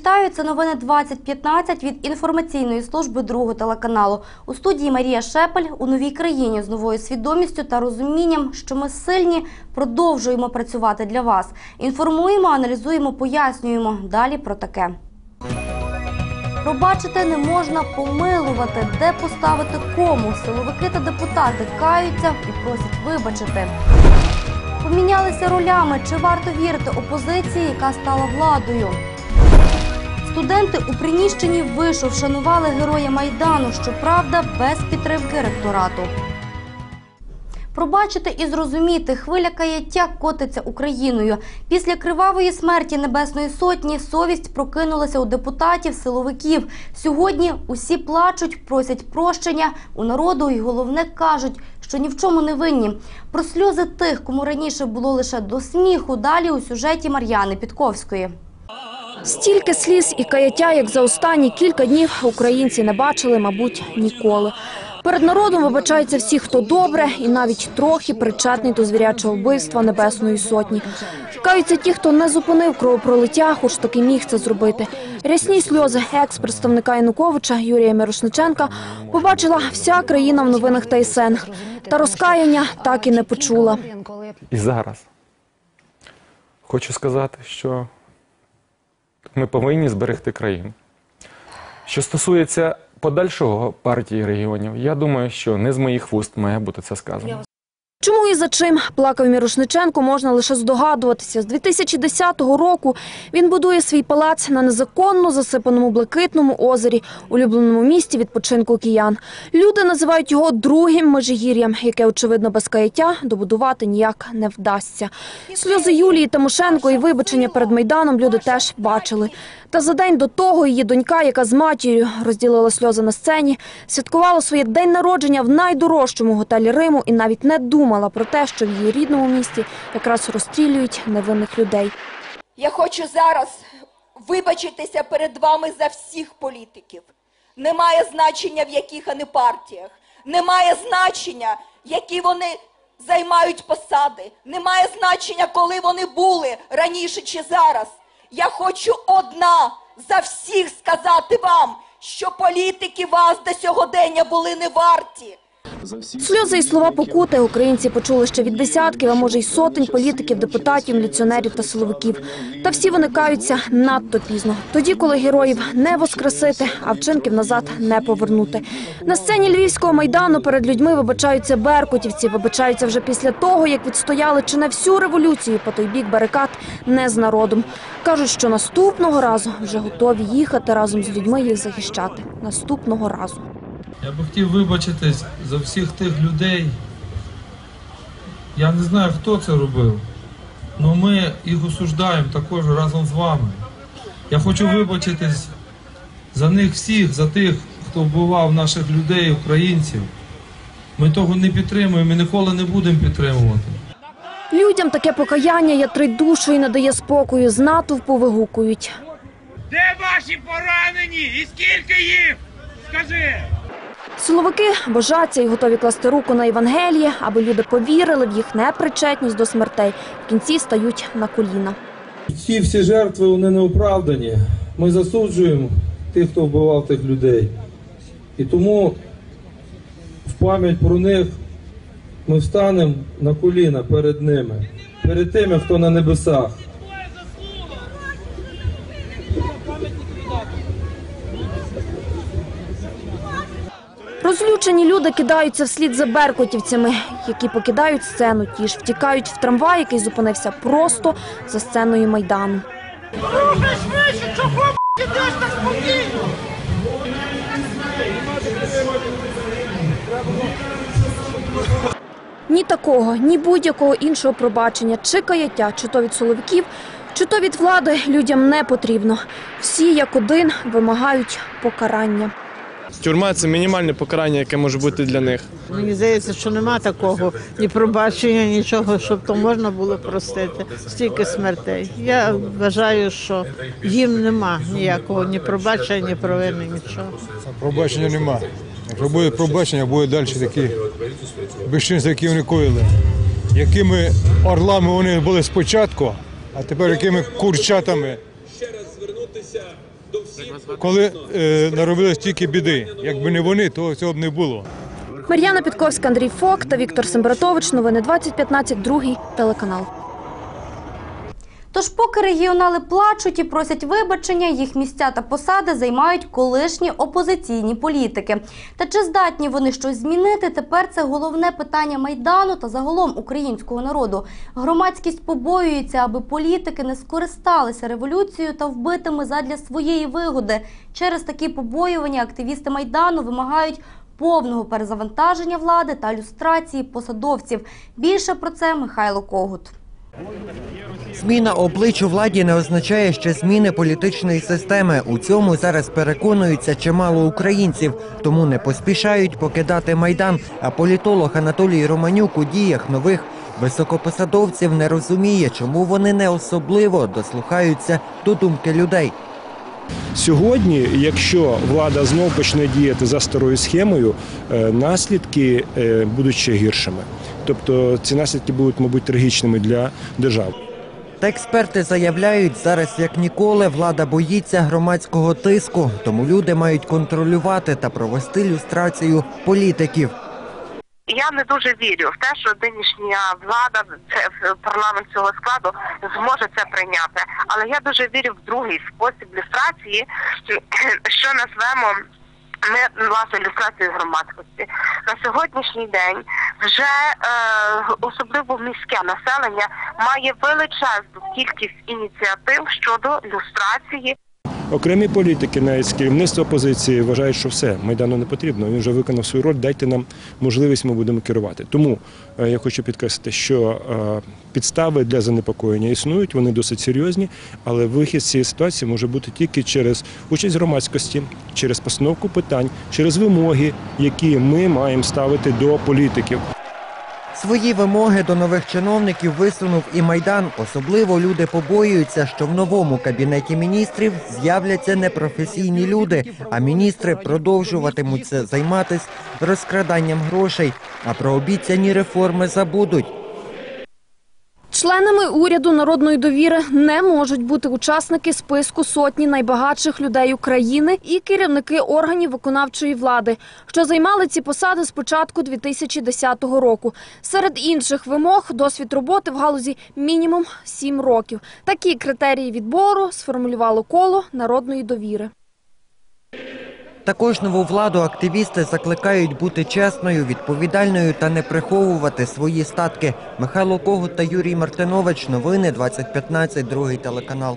Вітаю, це новини 2015 від інформаційної служби другого телеканалу. У студії Марія Шепель у новій країні з новою свідомістю та розумінням, що ми сильні, продовжуємо працювати для вас. Інформуємо, аналізуємо, пояснюємо. Далі про таке. Пробачити не можна помилувати, де поставити кому. Силовики та депутати каються і просять вибачити. Помінялися ролями. Чи варто вірити опозиції, яка стала владою? Студенти у приміщенні вишу вшанували героя Майдану, щоправда, без підтримки ректорату. Пробачити і зрозуміти, хвиля каяття котиться Україною. Після кривавої смерті Небесної Сотні совість прокинулася у депутатів, силовиків. Сьогодні усі плачуть, просять прощення у народу і головне кажуть, що ні в чому не винні. Про сльози тих, кому раніше було лише до сміху, далі у сюжеті Мар'яни Підковської. Стільки сліз і каяття, як за останні кілька днів, українці не бачили, мабуть, ніколи. Перед народом вибачаються всі, хто добре і навіть трохи причетний до звірячого вбивства Небесної Сотні. Каються ті, хто не зупинив кровопролиття, хоч таки міг це зробити. Рясні сльози екс-представника Януковича Юрія Мирошниченка побачила вся країна в новинах ТСН. Та розкаяння так і не почула. І зараз хочу сказати, що ми повинні зберегти країну. Що стосується подальшого партії регіонів, я думаю, що не з моїх вуст має бути це сказано. Чому і за чим плакав Мірошниченко, можна лише здогадуватися. З 2010 року він будує свій палац на незаконно засипаному блакитному озері, улюбленому місті відпочинку киян. Люди називають його другим межигір'ям, яке, очевидно, без каяття добудувати ніяк не вдасться. Сльози Юлії Тимошенко і вибачення перед Майданом люди теж бачили. Та за день до того її донька, яка з матір'ю розділила сльози на сцені, святкувала своє день народження в найдорожчому готелі Риму і навіть не думала про те, що в її рідному місті якраз розстрілюють невинних людей. Я хочу зараз вибачитися перед вами за всіх політиків. Немає значення, в яких вони партіях, немає значення, які вони займають посади, немає значення, коли вони були раніше чи зараз. Я хочу одна за всіх сказати вам, що політики вас до сьогодення були не варті. Сльози і слова покути українці почули ще від десятків, а може й сотень політиків, депутатів, міліціонерів та силовиків. Та всі вони каються надто пізно. Тоді, коли героїв не воскресити, а вчинків назад не повернути. На сцені Львівського майдану перед людьми вибачаються беркутівці, вибачаються вже після того, як відстояли чи не всю революцію по той бік барикад не з народом. Кажуть, що наступного разу вже готові їхати разом з людьми їх захищати. Наступного разу. Я би хотів вибачитись за всіх тих людей. Я не знаю, хто це робив, але ми їх осуждаємо також разом з вами. Я хочу вибачитись за них всіх, за тих, хто вбивав наших людей, українців. Ми того не підтримуємо і ніколи не будемо підтримувати. Людям таке покаяння ятрить душу і не дає спокою. З натовпу вигукують. Де ваші поранені? І скільки їх? Скажи! Силовики божаться і готові класти руку на Євангеліє, аби люди повірили в їх непричетність до смертей. В кінці стають на коліна. Ці всі жертви вони не оправдані. Ми засуджуємо тих, хто вбивав тих людей. І тому в пам'ять про них ми встанемо на коліна перед ними, перед тими, хто на небесах. Розлючені люди кидаються вслід за беркутівцями, які покидають сцену. Ті ж втікають в трамвай, який зупинився просто за сценою майдану. Рухай швидше, чого ідеш так спокійно? Ні такого, ні будь-якого іншого пробачення, чи каяття, чи то від силовиків, чи то від влади людям не потрібно. Всі як один вимагають покарання. Тюрма це мінімальне покарання, яке може бути для них. Мені здається, що нема такого ні пробачення, нічого, щоб то можна було простити. Стільки смертей. Я вважаю, що їм нема ніякого ні пробачення, ні провини, нічого. Пробачення нема. Якщо буде пробачення, буде далі такі безчинства, які вони коїли. Якими орлами вони були спочатку, а тепер якими курчатами коли е, наробили стільки біди. Якби не вони, то цього б не було. Мар'яна Підковська, Андрій Фок та Віктор Сембратович. Новини 2015, другий телеканал. Тож, поки регіонали плачуть і просять вибачення, їх місця та посади займають колишні опозиційні політики. Та чи здатні вони щось змінити? Тепер це головне питання майдану та загалом українського народу. Громадськість побоюється, аби політики не скористалися революцією та вбитими задля своєї вигоди. Через такі побоювання активісти майдану вимагають. Повного перезавантаження влади та люстрації посадовців. Більше про це Михайло Когут. Зміна обличчя владі не означає ще зміни політичної системи. У цьому зараз переконуються чимало українців, тому не поспішають покидати майдан. А політолог Анатолій Романюк у діях нових високопосадовців не розуміє, чому вони не особливо дослухаються до думки людей. Сьогодні, якщо влада знов почне діяти за старою схемою, е, наслідки е, будуть ще гіршими. Тобто ці наслідки будуть, мабуть, трагічними для держави. Та експерти заявляють, зараз як ніколи влада боїться громадського тиску, тому люди мають контролювати та провести люстрацію політиків. Я не дуже вірю в те, що нинішня влада, це парламент цього складу зможе це прийняти. Але я дуже вірю в другий спосіб люстрації, що назвемо ми власне люстрацію громадськості. На сьогоднішній день вже е, особливо міське населення має величезну кількість ініціатив щодо люстрації. Окремі політики, навіть з керівництва опозиції, вважають, що все, майдану не потрібно. Він вже виконав свою роль. Дайте нам можливість, ми будемо керувати. Тому е, я хочу підкреслити, що е, підстави для занепокоєння існують, вони досить серйозні, але вихід з цієї ситуації може бути тільки через участь громадськості, через постановку питань, через вимоги, які ми маємо ставити до політиків. Свої вимоги до нових чиновників висунув і майдан. Особливо люди побоюються, що в новому кабінеті міністрів з'являться непрофесійні люди, а міністри продовжуватимуться займатися розкраданням грошей, а про обіцяні реформи забудуть. Членами уряду народної довіри не можуть бути учасники списку сотні найбагатших людей України і керівники органів виконавчої влади, що займали ці посади з початку 2010 року. Серед інших вимог досвід роботи в галузі мінімум 7 років. Такі критерії відбору сформулювало коло народної довіри. Також нову владу активісти закликають бути чесною, відповідальною та не приховувати свої статки. Михайло Когут та Юрій Мартинович. Новини 2015, другий телеканал.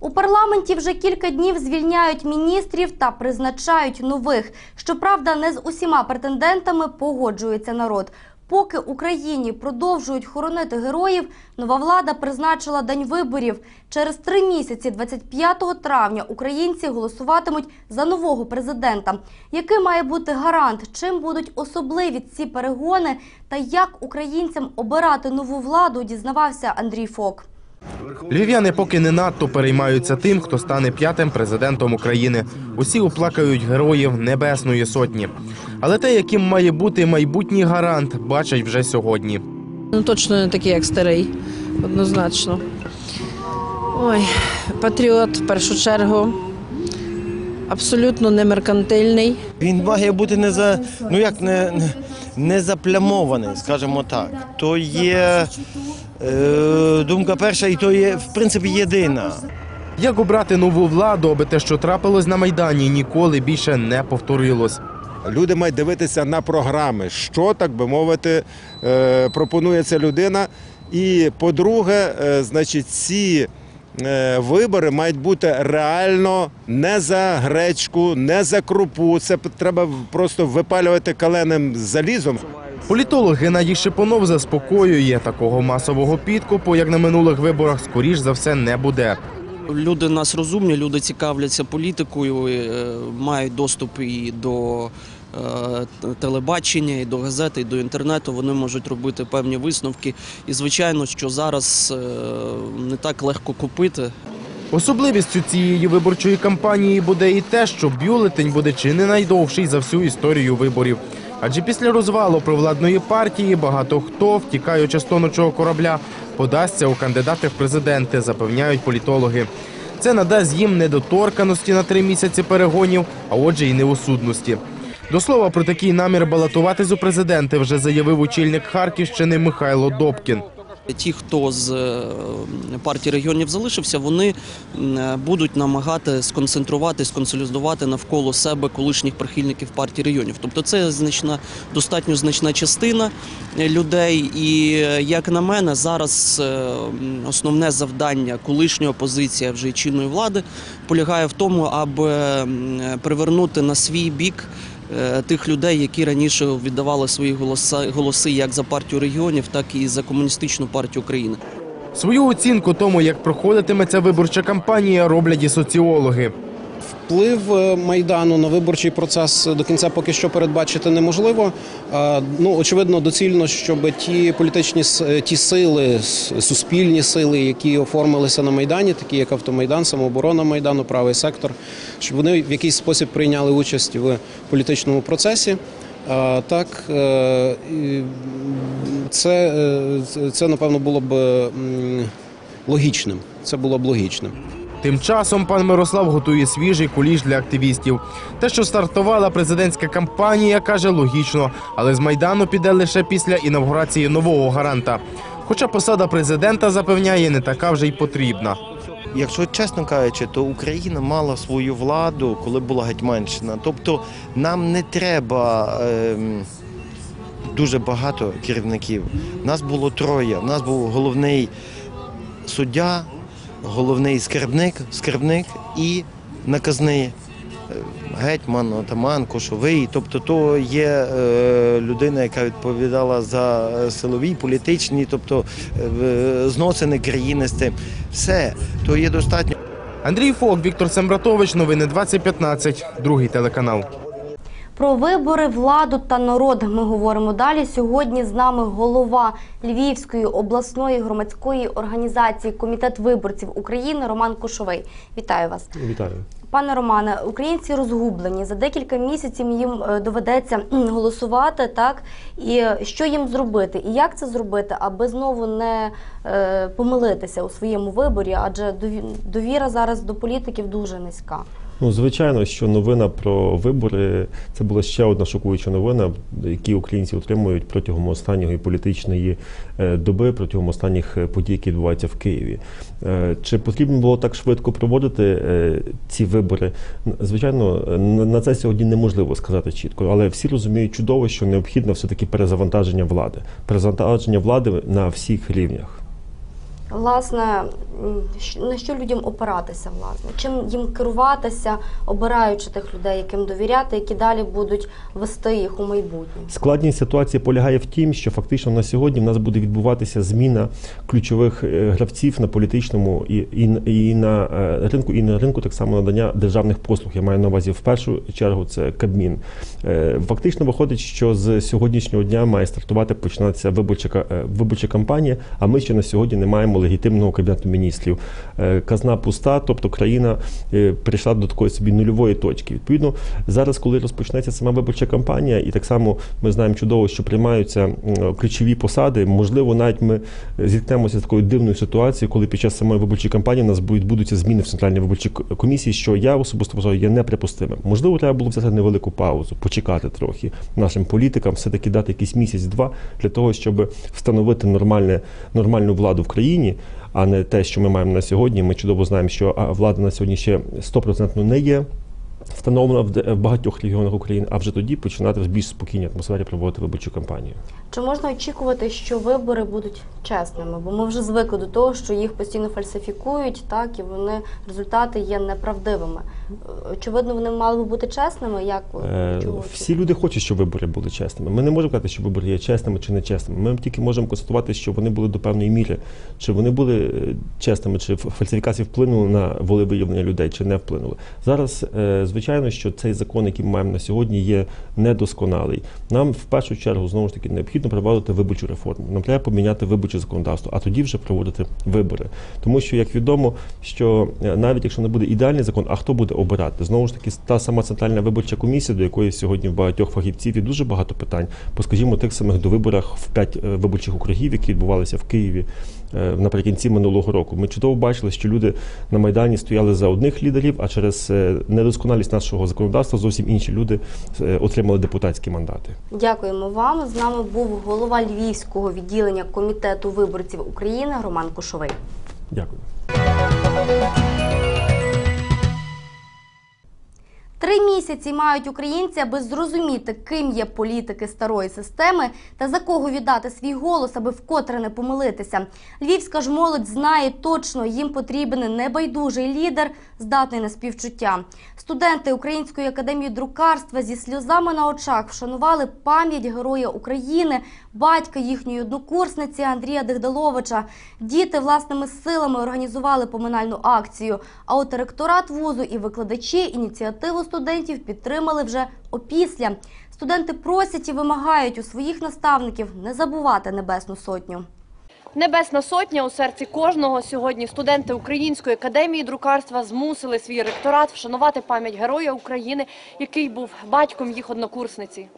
У парламенті вже кілька днів звільняють міністрів та призначають нових. Щоправда, не з усіма претендентами погоджується народ. Поки Україні продовжують хоронити героїв, нова влада призначила день виборів. Через три місяці, 25 травня, українці голосуватимуть за нового президента. Який має бути гарант? Чим будуть особливі ці перегони? Та як українцям обирати нову владу? Дізнавався Андрій Фок. Львів'яни поки не надто переймаються тим, хто стане п'ятим президентом України. Усі оплакають героїв Небесної Сотні. Але те, яким має бути майбутній гарант, бачать вже сьогодні. Ну точно не такий, як старий, однозначно. Ой, патріот в першу чергу. Абсолютно не меркантильний. Він має бути не за ну як не, не, не заплямований, скажімо так. То є е, думка перша, і то є в принципі єдина. Як обрати нову владу, аби те, що трапилось на майдані, ніколи більше не повторилось. Люди мають дивитися на програми, що так би мовити, е, пропонує ця людина. І по-друге, е, значить, ці вибори мають бути реально не за гречку, не за крупу. Це треба просто випалювати каленим залізом. Політолог Геннадій Шипонов заспокоює, такого масового підкупу, як на минулих виборах, скоріш за все не буде. Люди нас розумні, люди цікавляться політикою, е, мають доступ і до е, телебачення, і до газети, і до інтернету. Вони можуть робити певні висновки. І звичайно, що зараз е, не так легко купити. Особливістю цієї виборчої кампанії буде і те, що бюлетень буде чи не найдовший за всю історію виборів. Адже після розвалу провладної партії багато хто, втікаючи з тонучого корабля, подасться у кандидати в президенти, запевняють політологи. Це надасть їм недоторканості на три місяці перегонів, а отже, й неосудності. До слова про такий намір балотуватись у президенти вже заявив очільник Харківщини Михайло Добкін. Ті, хто з е, партії регіонів залишився, вони будуть намагати сконцентрувати, сконсолідувати навколо себе колишніх прихильників партії регіонів. Тобто це значна, достатньо значна частина е, людей. І е, як на мене, зараз основне завдання колишньої опозиції, вже чинної влади, полягає в тому, аби привернути на свій бік тих людей, які раніше віддавали свої голоси, голоси як за партію регіонів, так і за комуністичну партію України. Свою оцінку тому, як проходитиме ця виборча кампанія, роблять і соціологи. Вплив е, майдану на виборчий процес до кінця поки що передбачити неможливо. Е, Ну очевидно, доцільно, щоб ті політичні ті сили, суспільні сили, які оформилися на майдані, такі як автомайдан, самооборона майдану, правий сектор, щоб вони в якийсь спосіб прийняли участь в політичному процесі. Е, Так, е, е, це- це напевно було б логічним. Це було б логічним. Тим часом пан Мирослав готує свіжий куліш для активістів. Те, що стартувала президентська кампанія, каже логічно, але з майдану піде лише після інавгурації нового гаранта. Хоча посада президента запевняє, не така вже й потрібна. Якщо чесно кажучи, то Україна мала свою владу, коли була Гетьманщина. Тобто нам не треба ем, дуже багато керівників. Нас було троє. Нас був головний суддя, головний скарбник, скарбник і наказний е, гетьман, отаман, кошовий. Тобто, то є е, людина, яка відповідала за е, силові, політичні, тобто е, зносини країни з тим. Все, то є достатньо. Андрій Фок, Віктор Сембратович, новини 2015, другий телеканал. Про вибори, владу та народ ми говоримо далі. Сьогодні з нами голова Львівської обласної громадської організації Комітет виборців України Роман Кушовий. Вітаю вас. Вітаю. Пане Романе, українці розгублені. За декілька місяців їм е, доведеться голосувати, так? І що їм зробити? І як це зробити, аби знову не е, помилитися у своєму виборі? Адже дові- довіра зараз до політиків дуже низька. Ну, звичайно, що новина про вибори це була ще одна шокуюча новина, які українці отримують протягом останньої політичної е, доби, протягом останніх е, подій, які відбуваються в Києві. Е, Чи потрібно було так швидко проводити ці вибори? Звичайно, на це сьогодні неможливо сказати чітко, але всі розуміють чудово, що необхідно все-таки перезавантаження влади, перезавантаження влади на всіх рівнях. Власне, на що людям опиратися, власне? Чим їм керуватися, обираючи тих людей, яким довіряти, які далі будуть вести їх у майбутнє? Складність ситуації полягає в тім, що фактично на сьогодні в нас буде відбуватися зміна ключових е, гравців на політичному і, і, і на е, ринку, і на ринку так само надання державних послуг. Я маю на увазі в першу чергу це Кабмін. Е, Фактично виходить, що з сьогоднішнього дня має стартувати починатися виборча виборча кампанія. А ми ще на сьогодні не маємо легітимного кабінету міністрів. Е, Казна пуста, тобто країна е, прийшла до такої собі нульової точки. Відповідно, зараз, коли розпочнеться сама виборча кампанія, і так само ми знаємо чудово, що приймаються ключові посади. Можливо, навіть ми зіткнемося з такою дивною ситуацією, коли під час самої виборчої кампанії у нас будуть відбудуться зміни в центральній виборчій комісії, що я особисто вважаю є неприпустимим. Можливо, треба було взяти невелику паузу, почекати трохи нашим політикам, все таки дати якийсь місяць-два для того, щоб встановити нормальне нормальну владу в країні. А не те, що ми маємо на сьогодні. Ми чудово знаємо, що влада на сьогодні ще 100% не є встановлена в в багатьох регіонах України, а вже тоді починати в більш спокійній атмосфері проводити виборчу кампанію. Чи можна очікувати, що вибори будуть чесними? Бо ми вже звикли до того, що їх постійно фальсифікують, так і вони результати є неправдивими. Очевидно, вони мали би бути чесними. Як Е, Всі люди хочуть, щоб вибори були чесними. Ми не можемо казати, що вибори є чесними чи нечесними. Ми тільки можемо констатувати, що вони були до певної міри, чи вони були е, чесними, чи фальсифікації вплинули на волевиявлення людей, чи не вплинули. Зараз, е, звичайно, що цей закон, який ми маємо на сьогодні, є недосконалий. Нам в першу чергу знову ж таки необхідно проводити виборчу реформу. Нам треба поміняти виборче законодавство, а тоді вже проводити вибори. Тому що, як відомо, що е, навіть якщо не буде ідеальний закон, а хто буде обирати. Знову ж таки, та сама центральна виборча комісія, до якої сьогодні в багатьох фахівців є дуже багато питань. По скажімо, тих самих довиборах в п'ять е, виборчих округів, які відбувалися в Києві е, наприкінці минулого року. Ми чудово бачили, що люди на майдані стояли за одних лідерів, а через е, недосконалість нашого законодавства зовсім інші люди отримали депутатські мандати. Дякуємо вам. З нами був голова Львівського відділення комітету виборців України Роман Кушовий. Дякую. Три місяці мають українці, аби зрозуміти, ким є політики старої системи та за кого віддати свій голос, аби вкотре не помилитися. Львівська ж молодь знає точно, їм потрібен небайдужий лідер, здатний на співчуття. Студенти Української академії друкарства зі сльозами на очах вшанували пам'ять героя України, батька їхньої однокурсниці Андрія Дегдаловича. Діти власними силами організували поминальну акцію. А от ректорат вузу і викладачі ініціативу студентів підтримали вже опісля. Студенти просять і вимагають у своїх наставників не забувати Небесну Сотню. Небесна сотня у серці кожного. Сьогодні студенти Української академії друкарства змусили свій ректорат вшанувати пам'ять героя України, який був батьком їх однокурсниці.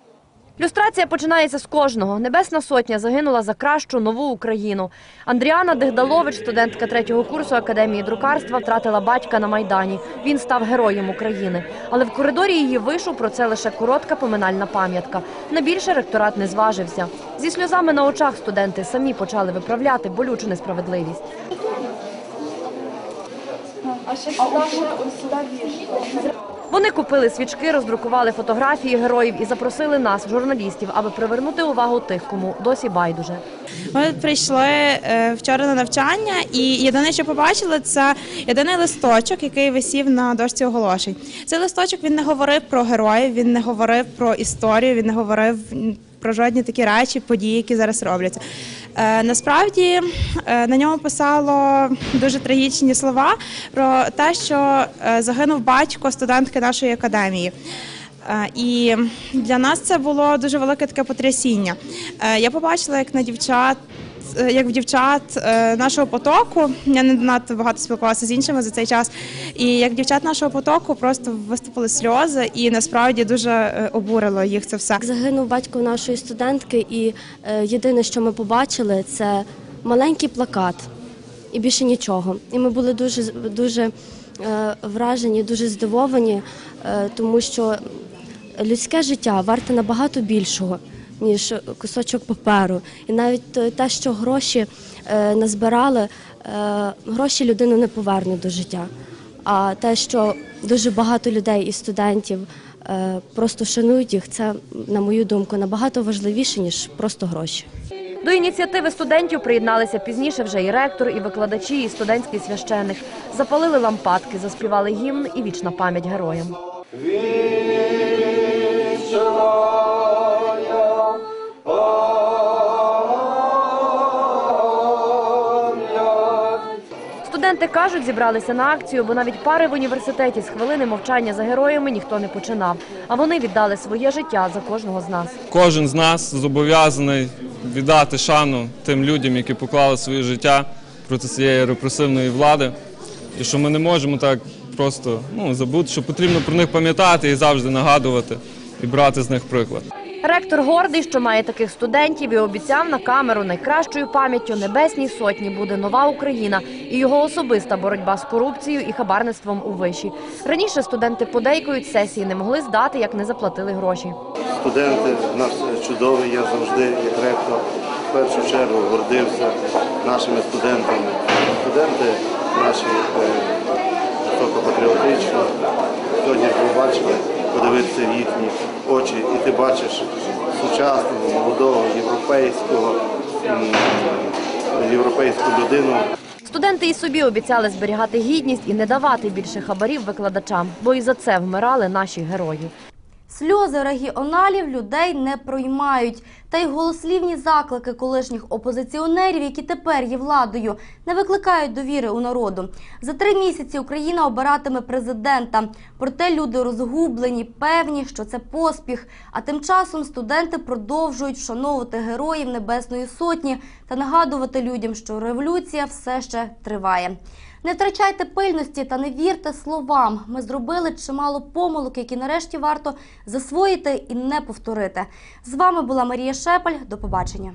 Люстрація починається з кожного. Небесна сотня загинула за кращу нову Україну. Андріана Дегдалович, студентка третього курсу академії друкарства, втратила батька на майдані. Він став героєм України. Але в коридорі її вишу про це лише коротка поминальна пам'ятка. На більше ректорат не зважився. Зі сльозами на очах студенти самі почали виправляти болючу несправедливість. Вони купили свічки, роздрукували фотографії героїв і запросили нас, журналістів, аби привернути увагу тих, кому досі байдуже. Ми прийшли е, вчора на навчання, і єдине, що побачили, це єдиний листочок, який висів на дошці оголошень. Цей листочок він не говорив про героїв, він не говорив про історію, він не говорив про жодні такі речі, події, які зараз робляться. Е, насправді е, на ньому писало дуже трагічні слова про те, що е, загинув батько студентки нашої академії. І для нас це було дуже велике таке потрясіння. Я побачила, як на дівчат. Е, Як в дівчат е, нашого потоку, я не надто багато спілкувалася з іншими за цей час. І як дівчат нашого потоку просто виступили сльози, і насправді дуже е, обурило їх це все. Загинув батько нашої студентки, і єдине, що ми побачили, це маленький плакат і більше нічого. І ми були дуже дуже вражені, дуже здивовані, тому що людське життя варте набагато більшого. Ніж кусочок паперу, і навіть те- що гроші е, назбирали, е, гроші людину не повернуть до життя. А те, що дуже багато людей і студентів е, просто шанують їх, це, на мою думку, набагато важливіше, ніж просто гроші. До ініціативи студентів приєдналися пізніше вже і ректор, і викладачі, і студентський священик. Запалили лампадки, заспівали гімн і вічна пам'ять героям. Студенти кажуть, зібралися на акцію, бо навіть пари в університеті з хвилини мовчання за героями ніхто не починав. А вони віддали своє життя за кожного з нас. Кожен з нас зобов'язаний віддати шану тим людям, які поклали своє життя проти цієї репресивної влади, і що ми не можемо так просто ну, забути, що потрібно про них пам'ятати і завжди нагадувати і брати з них приклад. Ректор гордий, що має таких студентів, і обіцяв на камеру найкращою пам'яттю Небесній сотні буде нова Україна і його особиста боротьба з корупцією і хабарництвом у виші. Раніше студенти подейкують сесії не могли здати, як не заплатили гроші. Студенти в нас чудові, я завжди, як ректор, в першу чергу гордився нашими студентами. Студенти наші е, високопатріотичні. Сьогодні ж ви бачили, подивитися в їхні очі, і ти бачиш сучасного, молодого, європейського, європейську людину. Студенти і собі обіцяли зберігати гідність і не давати більше хабарів викладачам, бо і за це вмирали наші герої. Сльози регіоналів людей не проймають. Та й голослівні заклики колишніх опозиціонерів, які тепер є владою, не викликають довіри у народу. За три місяці Україна обиратиме президента. Проте люди розгублені, певні, що це поспіх. А тим часом студенти продовжують вшановувати героїв Небесної Сотні та нагадувати людям, що революція все ще триває. Не втрачайте пильності та не вірте словам. Ми зробили чимало помилок, які нарешті варто засвоїти і не повторити. З вами була Марія Шепель. До побачення.